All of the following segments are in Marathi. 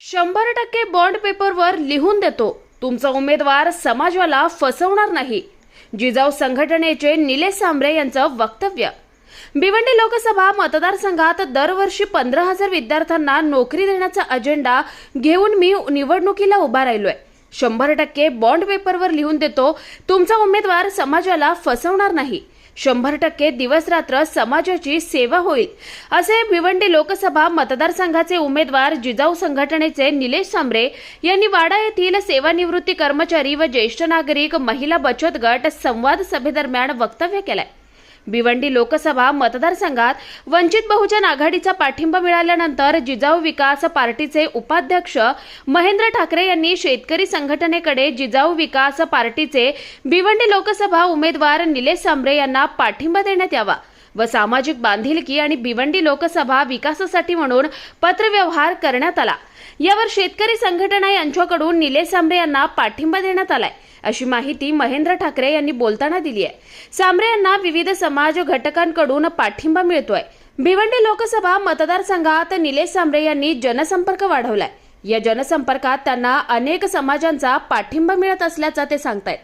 शंभर टक्के बॉन्ड पेपरवर लिहून देतो. तुमचा उमेदवार समाजाला फसवणार नाही. जिजाऊ संघटनेचे निलेश सांबरे यांचं वक्तव्य. भिवंडी लोकसभा मतदारसंघात दरवर्षी पंधरा हजार विद्यार्थ्यांना नोकरी देण्याचा अजेंडा घेऊन मी निवडणुकीला उभा राहिलोय. शंभर टक्के बॉन्ड पेपरवर लिहून देतो. तुमचा उमेदवार समाजाला फसवणार नाही. शंभर टक्के दिवस रात्र समाजाची सेवा होईल. असे भिवंडी लोकसभा मतदारसंघाचे उमेदवार जिजाऊ संघटनेचे निलेश सांबरे यांनी वाडा येथील सेवानिवृत्ती कर्मचारी व ज्येष्ठ नागरिक महिला बचत गट संवाद सभेदरम्यान वक्तव्य केलंय. भिवंडी लोकसभा मतदारसंघात वंचित बहुजन आघाडीचा पाठिंबा मिळाल्यानंतर जिजाऊ विकास पार्टीचे उपाध्यक्ष महेंद्र ठाकरे यांनी शेतकरी संघटनेकडे जिजाऊ विकास पार्टीचे भिवंडी लोकसभा उमेदवार निलेश सांबरे यांना पाठिंबा देण्यात यावा. व सामाजिक बांधिलकी आणि भिवंडी लोकसभा विकासासाठी म्हणून पत्रव्यवहार करण्यात आला. यावर शेतकरी संघटना यांच्याकडून निलेश सांबरे यांना पाठिंबा देण्यात आलाय अशी माहिती महेंद्र ठाकरे यांनी बोलताना दिली आहे सांबरे यांना विविध समाज घटकांकडून पाठिंबा मिळतोय. भिवंडी लोकसभा मतदारसंघात निलेश सांबरे यांनी जनसंपर्क वाढवलाय. या जनसंपर्कात त्यांना अनेक समाजांचा पाठिंबा मिळत असल्याचं ते सांगतायत.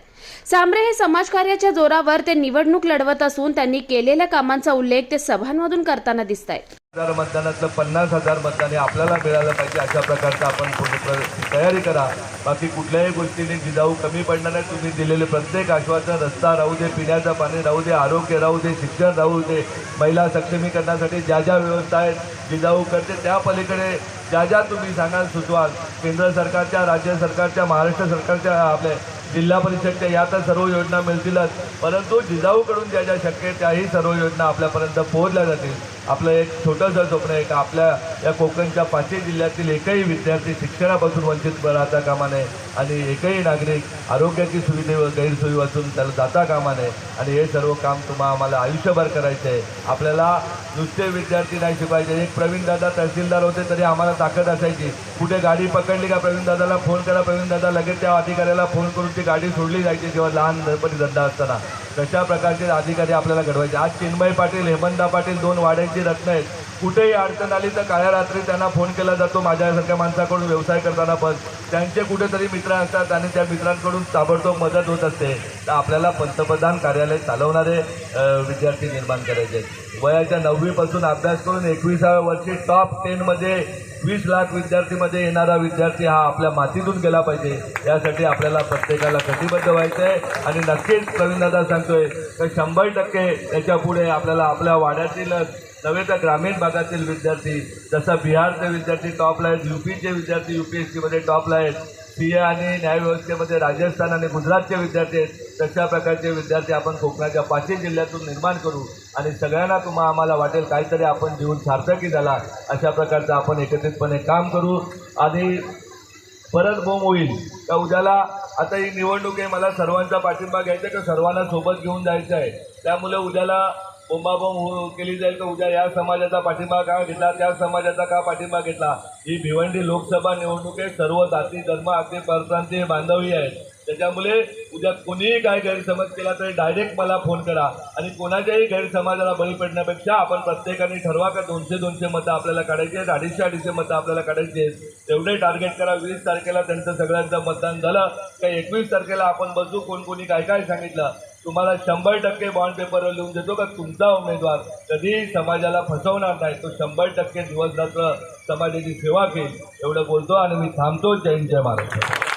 सांबरे हे समाजकार्याच्या जोरावर ते निवडणूक लढवत असून त्यांनी केलेल्या कामांचा उल्लेख ते सभांमधून करताना दिसत आहेत हजार मतदानातलं पन्नास हजार मतदान हे आपल्याला मिळालं पाहिजे अशा प्रकारचं आपण पूर्ण तयारी करा. बाकी कुठल्याही गोष्टीने जिजाऊ कमी पडणार नाही तुम्ही दिलेले प्रत्येक आश्वासन रस्ता राहू दे पिण्याचं पाणी राहू दे आरोग्य राहू दे शिक्षण राहू दे महिला सक्षमीकरणासाठी ज्या ज्या व्यवस्था आहेत जिजाऊ करते त्या पलीकडे ज्या ज्या तुम्ही सांगाल सुचवाल. केंद्र सरकारच्या राज्य सरकारच्या महाराष्ट्र सरकारच्या आपल्या जिल्हा परिषदच्या या तर सर्व योजना मिळतीलच. परंतु जिजाऊकडून ज्या ज्या शक्य त्याही सर्व योजना आपल्यापर्यंत पोहोचल्या जातील. आपलं एक छोटंसं स्वप्न आहे का? आपल्या या कोकणच्या पाचही जिल्ह्यातील एकही विद्यार्थी शिक्षणापासून वंचित राहता कामा नये आणि एकही नागरिक आरोग्याची सुविधेवर गैरसोयी वाचून त्याला जाता कामा नये. आणि हे सर्व काम तुम्हा आम्हाला आयुष्यभर करायचं आहे. आपल्याला नुसते विद्यार्थी नाही शिकवायचे. एक प्रवीणदादा तहसीलदार होते तरी आम्हाला ताकद असायची. कुठे गाडी पकडली का प्रवीणदादाला फोन करा. प्रवीणदादा लगेच त्या अधिकाऱ्याला फोन करून ती गाडी सोडली जायची. जेव्हा लहानपणी धंदा असताना. कशा प्रकारचे अधिकारी आपल्याला घडवायचे? आज चिन्मय पाटील हेमंता पाटील दोन वाड्यांची रत्न आहेत. कुठेही अडचण आली तर काळ्या रात्री त्यांना फोन केला जातो माझ्यासारख्या माणसाकडून व्यवसाय करताना पण. त्यांचे कुठेतरी मित्र असतात आणि त्या मित्रांकडून ताबडतोब मदत होत असते. तर आपल्याला पंतप्रधान कार्यालय चालवणारे विद्यार्थी निर्माण करायचे आहेत. वयाच्या नववीपासून अभ्यास करून एकविसाव्या वर्षी टॉप टेनमध्ये वीस लाख विद्यार्थीमध्ये येणारा विद्यार्थी हा आपल्या मातीतून गेला पाहिजे. यासाठी आपल्याला प्रत्येकाला कटिबद्ध व्हायचं आहे आणि नक्कीच प्रवीणदादा सांगतोय तर शंभर टक्के याच्यापुढे आपल्याला आपल्या वाड्यातीलच नव्हे तर ग्रामीण भागातील विद्यार्थी जसं बिहारचे विद्यार्थी टॉपला आहेत युपीचे विद्यार्थी यू पी एस सीमध्ये टॉपला आहेत सी ए आणि न्यायव्यवस्थेमध्ये राजस्थान आणि गुजरातचे विद्यार्थी आहेत. तशा प्रकारचे विद्यार्थी आपण कोकणाच्या पाचही जिल्ह्यातून निर्माण करू आणि सगळ्यांना तुम्हा आम्हाला वाटेल काहीतरी आपण जीवन सार्थकी झाला. अशा प्रकारचं आपण एकत्रितपणे काम करू आणि परत बोम होईल. का उद्याला आता ही निवडणूक आहे मला सर्वांचा पाठिंबा घ्यायचा आहे का? सर्वांना सोबत घेऊन जायचं आहे. त्यामुळे उद्याला बोंबाबोंब हो केली जाईल तर उद्या या समाजाचा पाठिंबा का घेतला त्या समाजाचा का पाठिंबा घेतला? ही भिवंडी लोकसभा निवडणूक आहे सर्व जाती धर्म अगदी परप्रांतीय बांधवी आहेत. त्याच्यामुळे उद्या कोणीही काय गैरसमज केला तरी डायरेक्ट मला फोन करा. आणि कोणाच्याही गैरसमाजाला बळी पडण्यापेक्षा आपण प्रत्येकाने ठरवा का दोनशे दोनशे मतं आपल्याला काढायची आहेत अडीचशे अडीचशे मतं आपल्याला काढायची आहेत. तेवढे टार्गेट करा. वीस तारखेला त्यांचं सगळ्यांचं मतदान झालं. का एकवीस तारखेला आपण बसू? कोण कोणी काय काय सांगितलं? तुम्हाला शंभर टक्के बॉन्ड पेपरवर लिहून देतो का तुमचा उमेदवार कधीही समाजाला फसवणार नाही. तो शंभर टक्के दिवस रात्र समाजाची सेवा केली. एवढं बोलतो आणि मी थांबतो. जय जय महाराष्ट्र.